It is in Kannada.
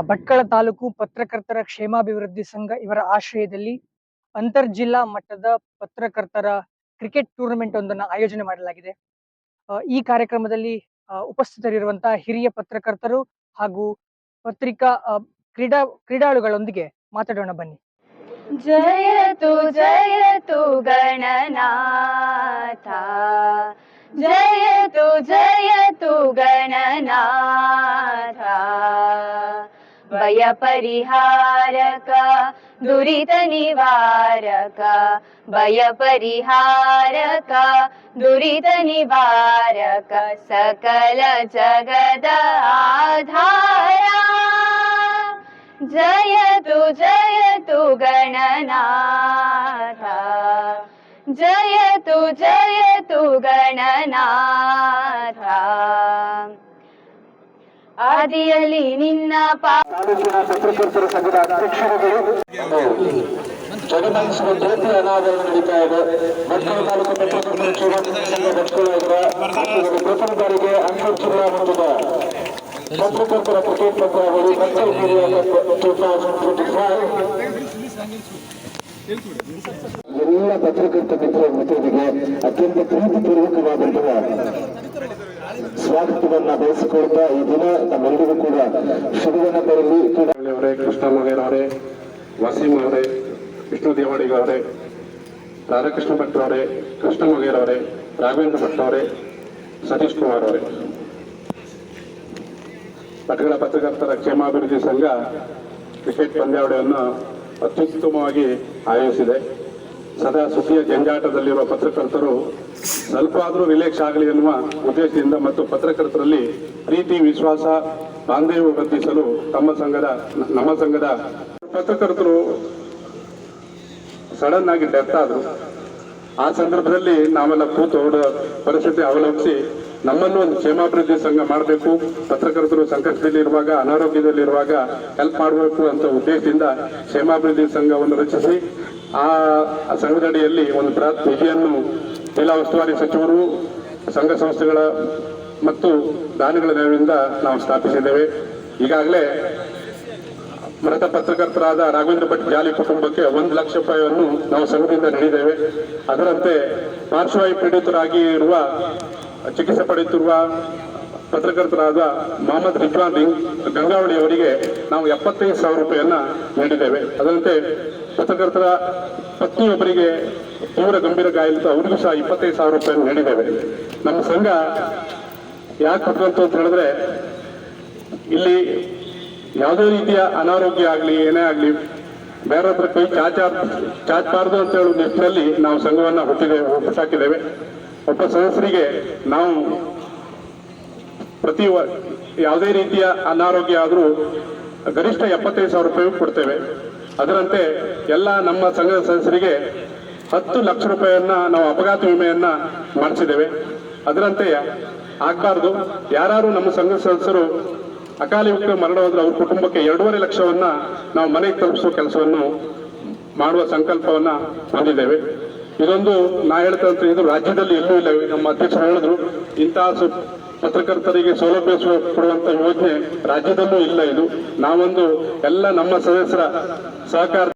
ಭಟ್ಕಳ ತಾಲೂಕು ಪತ್ರಕರ್ತರ ಕ್ಷೇಮಾಭಿವೃದ್ಧಿ ಸಂಘ ಇವರ ಆಶ್ರಯದಲ್ಲಿ ಅಂತರ್ಜಿಲ್ಲಾ ಮಟ್ಟದ ಪತ್ರಕರ್ತರ ಕ್ರಿಕೆಟ್ ಟೂರ್ನಮೆಂಟ್ ಒಂದನ್ನು ಆಯೋಜನೆ ಮಾಡಲಾಗಿದೆ. ಈ ಕಾರ್ಯಕ್ರಮದಲ್ಲಿ ಉಪಸ್ಥಿತರಿರುವಂತಹ ಹಿರಿಯ ಪತ್ರಕರ್ತರು ಹಾಗೂ ಪತ್ರಿಕಾ ಕ್ರೀಡಾ, ಕ್ರೀಡಾಳುಗಳೊಂದಿಗೆ ಮಾತಾಡೋಣ ಬನ್ನಿ. ಜಯತು ಜಯತು ಗಣನಾಥ. ಜಯತು ಜಯತು ಗಣನಾಥ. भयपरिहारक दुरितनिवारक भयपरिहारक दुरितनिवारक सकल जगद आधारा। जयतु जयतु गणनाथ। जयतु जयतु गणनाथ। ಆದಿಯಲ್ಲಿ ನಿನ್ನ ಪತ್ರಕರ್ತರ ಸಂಘದ ಅಧ್ಯಕ್ಷರುಗಳು ಜಗನ್ನಾಥೇಶ್ವರ ಜ್ಯೋತಿ ಅನಾವರಣ ನಡೀತಾ ಇದೆ. ಭಟ್ಕಳ ತಾಲೂಕು ಪತ್ರಕರ್ತರ ಪ್ರಥಮ ಬಾರಿಗೆ ಜಿಲ್ಲಾ ಮಟ್ಟದ ಪತ್ರಕರ್ತರ ಕ್ರಿಕೆಟ್ ಪಂದ್ಯಾವಳಿ ಭಟ್ಕಳ ಟೂ ಎಲ್ಲ ಪತ್ರಕರ್ತ ಮಿತ್ರ ಮಿತ್ರರಿಗೆ ಅತ್ಯಂತ ಪ್ರೀತಿಪೂರ್ವಕವಾದಂತಹ ಸ್ವಾಗತವನ್ನ ಬಯಸಿಕೊಳ್ತಾ ಈ ದಿನ ನಮ್ಮೆಲ್ಲರಿಗೂ ಕೂಡ ಶುಭವನ್ನ ತರಲಿ ಅವರೇ ಕೃಷ್ಣ ಮಗೇರವರೇ ವಸೀಂ ಅವರೇ ವಿಷ್ಣು ದೇವಾಡಿಗ ಅವರೇ ರಾಧಾಕೃಷ್ಣ ಭಟ್ ಅವರೇ ಕೃಷ್ಣ ಮಗೇರವರೇ, ರಾಘವೇಂದ್ರ ಭಟ್ ಅವರೇ ಸತೀಶ್ ಕುಮಾರ್ ಅವರೇ ಪಟ್ಟಗಳ ಪತ್ರಕರ್ತರ ಕ್ಷೇಮಾಭಿವೃದ್ಧಿ ಸಂಘ, ಕ್ರಿಕೆಟ್ ಪಂದ್ಯಾವಳಿಯನ್ನು ಅತ್ಯುತ್ತಮವಾಗಿ ಆಯೋಜಿಸಿದೆ. ಸದಾ ಸುದ್ದಿಯ ಜಂಜಾಟದಲ್ಲಿರುವ ಪತ್ರಕರ್ತರು ಸ್ವಲ್ಪ ಆದರೂ ರಿಲ್ಯಾಕ್ಸ್ ಆಗಲಿ ಎನ್ನುವ ಉದ್ದೇಶದಿಂದ ಮತ್ತು ಪತ್ರಕರ್ತರಲ್ಲಿ ಪ್ರೀತಿ, ವಿಶ್ವಾಸ, ಬಾಂಧವ್ಯ ವೃದ್ಧಿಸಲು ತಮ್ಮ ಸಂಘದ, ನಮ್ಮ ಸಂಘದ ಪತ್ರಕರ್ತರು ಸಡನ್ ಆಗಿ ಡೆತ್ ಆದರು. ಆ ಸಂದರ್ಭದಲ್ಲಿ ನಾವೆಲ್ಲ ಕೂತು ಅವರ ಪರಿಸ್ಥಿತಿ ಅವಲಂಬಿಸಿ ನಮ್ಮನ್ನು ಒಂದು ಕ್ಷೇಮಾಭಿವೃದ್ಧಿ ಸಂಘ ಮಾಡಬೇಕು, ಪತ್ರಕರ್ತರು ಸಂಕಷ್ಟದಲ್ಲಿರುವಾಗ, ಅನಾರೋಗ್ಯದಲ್ಲಿರುವಾಗ ಹೆಲ್ಪ್ ಮಾಡಬೇಕು ಅಂತ ಉದ್ದೇಶದಿಂದ ಕ್ಷೇಮಾಭಿವೃದ್ಧಿ ಸಂಘವನ್ನು ರಚಿಸಿ ಆ ಸಂಘದಡಿಯಲ್ಲಿ ಒಂದು ಬೃಹತ್ ನಿಧಿಯನ್ನು ಜಿಲ್ಲಾ ಉಸ್ತುವಾರಿ ಸಚಿವರು, ಸಂಘ ಸಂಸ್ಥೆಗಳ ಮತ್ತು ದಾನಿಗಳ ನೆರವಿನಿಂದ ನಾವು ಸ್ಥಾಪಿಸಿದ್ದೇವೆ. ಈಗಾಗಲೇ ಮೃತ ಪತ್ರಕರ್ತರಾದ ರಾಘವೇಂದ್ರ ಭಟ್ ಜಾಲಿ ಕುಟುಂಬಕ್ಕೆ ಒಂದು ಲಕ್ಷ ರೂಪಾಯಿಯನ್ನು ನಾವು ಸಂಘದಿಂದ ನೀಡಿದ್ದೇವೆ. ಅದರಂತೆ ಪಾರ್ಶ್ವವಾಯು ಪೀಡಿತರಾಗಿ ಇರುವ, ಚಿಕಿತ್ಸೆ ಪಡೆಯುತ್ತಿರುವ ಪತ್ರಕರ್ತರಾದ ಮೊಹಮ್ಮದ್ ರಿಜ್ವಾನ್ ಗಂಗಾವಳಿ ಅವರಿಗೆ ನಾವು ಎಪ್ಪತ್ತೈದು ಸಾವಿರ ರೂಪಾಯಿಯನ್ನು ನೀಡಿದ್ದೇವೆ. ಅದರಂತೆ ಪತ್ರಕರ್ತರ ಪತ್ನಿಯೊಬ್ಬರಿಗೆ ತೀವ್ರ ಗಂಭೀರ ಗಾಯಲಿತ ಅವ್ರಿಗೂ ಸಹ ಇಪ್ಪತ್ತೈದು ಸಾವಿರ ರೂಪಾಯಿಯನ್ನು ನೀಡಿದ್ದೇವೆ. ನಮ್ಮ ಸಂಘ ಯಾಕೆ ಕೊಟ್ಟಂತ ಅಂತ ಹೇಳಿದ್ರೆ, ಇಲ್ಲಿ ಯಾವುದೇ ರೀತಿಯ ಅನಾರೋಗ್ಯ ಆಗಲಿ, ಏನೇ ಆಗಲಿ ಬೇರೆ ಹತ್ರ ಕೈ ಚಾಚಾ, ಚಾಚಬಾರ್ದು ಅಂತ ಹೇಳುವ ನಿಟ್ಟಿನಲ್ಲಿ ನಾವು ಸಂಘವನ್ನು ಹುಟ್ಟಿದ್ದೇವೆ ಹುಟ್ಟಾಕಿದ್ದೇವೆ ಒಬ್ಬ ಸದಸ್ಯರಿಗೆ ನಾವು ಪ್ರತಿ ಯಾವುದೇ ರೀತಿಯ ಅನಾರೋಗ್ಯ ಆದರೂ ಗರಿಷ್ಠ ಎಪ್ಪತ್ತೈದು ಸಾವಿರ ರೂಪಾಯಿ ಕೊಡ್ತೇವೆ. ಅದರಂತೆ ಎಲ್ಲ ನಮ್ಮ ಸಂಘದ ಸದಸ್ಯರಿಗೆ ಹತ್ತು ಲಕ್ಷ ರೂಪಾಯಿಯನ್ನು ನಾವು ಅಪಘಾತ ವಿಮೆಯನ್ನು ಮಾಡಿಸಿದ್ದೇವೆ. ಅದರಂತೆ ಆಗಬಾರ್ದು ಯಾರು ನಮ್ಮ ಸಂಘದ ಸದಸ್ಯರು ಮರಣ ಹೋದ್ರೆ ಅವ್ರ ಕುಟುಂಬಕ್ಕೆ ಎರಡೂವರೆ ಲಕ್ಷವನ್ನ ನಾವು ಮನೆಗೆ ತಲುಪಿಸುವ ಕೆಲಸವನ್ನು ಮಾಡುವ ಸಂಕಲ್ಪವನ್ನ ಹೊಂದಿದ್ದೇವೆ. ಇದೊಂದು ನಾ ಹೇಳ್ತಂತ ಇದು ರಾಜ್ಯದಲ್ಲಿ ಎಲ್ಲೂ ಇಲ್ಲ, ನಮ್ಮ ಅಧ್ಯಕ್ಷರು ಹೇಳಿದ್ರು, ಇಂತಹ ಪತ್ರಕರ್ತರಿಗೆ ಸೌಲಭ್ಯ ಕೊಡುವಂಥ ಯೋಜನೆ ರಾಜ್ಯದಲ್ಲೂ ಇಲ್ಲ ಇದು. ನಾವೊಂದು ಎಲ್ಲ ನಮ್ಮ ಸದಸ್ಯರ ಸಹಕಾರ